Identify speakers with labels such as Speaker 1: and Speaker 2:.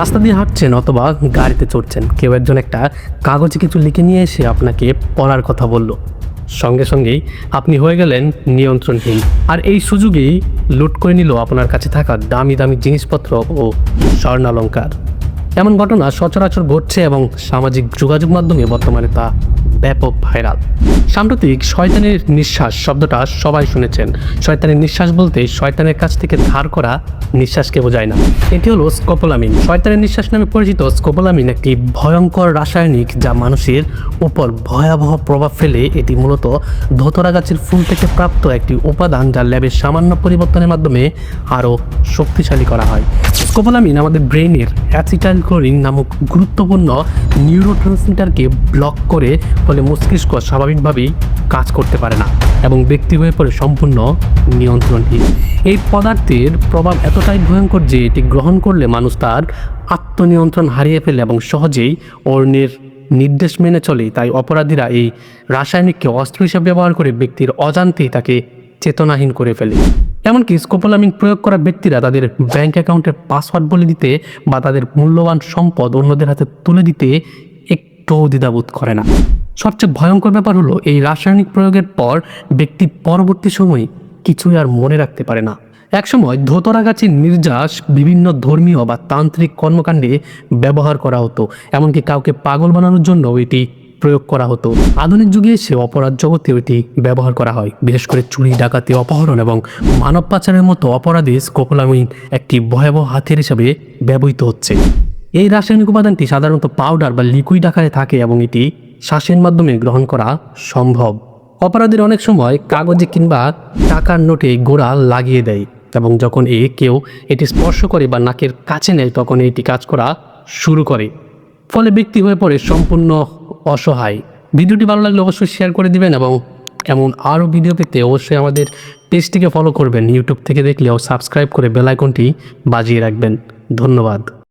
Speaker 1: রাস্তা দিয়ে হাঁটছেন অথবা গাড়িতে চড়ছেন, কেউ একজন একটা কাগজে কিছু লিখে নিয়ে এসে আপনাকে পড়ার কথা বলল। সঙ্গে সঙ্গেই আপনি হয়ে গেলেন নিয়ন্ত্রণহীন। আর এই সুযোগেই লুট করে নিল আপনার কাছে থাকা দামি দামি জিনিসপত্র ও স্বর্ণালঙ্কার। এমন ঘটনা সচরাচর ঘটছে এবং সামাজিক যোগাযোগ মাধ্যমে বর্তমানে তা ব্যাপক ভাইরাল। সাম্প্রতিক শয়তানের নিঃশ্বাস শব্দটা সবাই শুনেছেন। শয়তানের নিঃশ্বাস বলতে শয়তানের কাছ থেকে ধার করা নিঃশ্বাসকে বোঝায় না। এটি হলো স্কোপোলামিন। শয়তানের নিঃশ্বাস নামে পরিচিত স্কোপোলামিন একটি ভয়ঙ্কর রাসায়নিক যা মানুষের উপর ভয়াবহ প্রভাব ফেলে। এটি মূলত ধতরা গাছের ফুল থেকে প্রাপ্ত একটি উপাদান যা ল্যাবের সামান্য পরিবর্তনের মাধ্যমে আরও শক্তিশালী করা হয়। স্কোপোলামিন আমাদের ব্রেইনের অ্যাসিটাইল ক্লোরিন নামক গুরুত্বপূর্ণ নিউরোট্রান্সমিটারকে ব্লক করে ফলে মস্তিষ্ক স্বাভাবিকভাবেই কাজ করতে পারে না এবং ব্যক্তি হয়ে পড়ে সম্পূর্ণ নিয়ন্ত্রণহীন। এই পদার্থের প্রভাব এতটাই ভয়ঙ্কর যে এটি গ্রহণ করলে মানুষ তার আত্মনিয়ন্ত্রণ হারিয়ে ফেলে এবং সহজেই অন্যের নির্দেশ মেনে চলে। তাই অপরাধীরা এই রাসায়নিককে অস্ত্র হিসেবে ব্যবহার করে ব্যক্তির অজান্তেই তাকে চেতনাহীন করে ফেলে। এমনকি স্কোপোলামিন প্রয়োগ করা ব্যক্তিরা তাদের ব্যাংক অ্যাকাউন্টের পাসওয়ার্ড বলে দিতে বা তাদের মূল্যবান সম্পদ অন্যদের হাতে তুলে দিতে একটুও দ্বিধাবোধ করে না। সবচেয়ে ভয়ঙ্কর ব্যাপার হলো এই রাসায়নিক প্রয়োগের পর ব্যক্তি পরবর্তী সময়ে কিছুই আর মনে রাখতে পারে না। একসময় ধোতরা গাছের নির্যাস বিভিন্ন ধর্মীয় বা তান্ত্রিক কর্মকাণ্ডে ব্যবহার করা হতো, এমনকি কাউকে পাগল বানানোর জন্য এটি প্রয়োগ করা হতো। আধুনিক যুগে এসে অপরাধ জগতে এটি ব্যবহার করা হয়, বিশেষ করে চুরি, ডাকাতি, অপহরণ এবং মানব পাচারের মতো অপরাধে স্কোপোলামিন একটি ভয়াবহ হাতিয়ার হিসাবে ব্যবহৃত হচ্ছে। এই রাসায়নিক উপাদানটি সাধারণত পাউডার বা লিকুইড আকারে থাকে এবং এটি শ্বাসের মাধ্যমে গ্রহণ করা সম্ভব। অপরাধীর অনেক সময় কাগজে কিংবা টাকার নোটে গোড়া লাগিয়ে দেয় এবং যখন এ কেউ এটি স্পর্শ করে বা নাকের কাছে নেয়, তখন এটি কাজ করা শুরু করে। ফলে ব্যক্তি হয়ে পড়ে সম্পূর্ণ অসহায়। ভিডিওটি ভালো লাগলে অবশ্যই শেয়ার করে দিবেন এবং এমন আরও ভিডিও পেতে অবশ্যই আমাদের পেজটিকে ফলো করবেন। ইউটিউব থেকে দেখলেও সাবস্ক্রাইব করে বেল আইকনটি বাজিয়ে রাখবেন। ধন্যবাদ।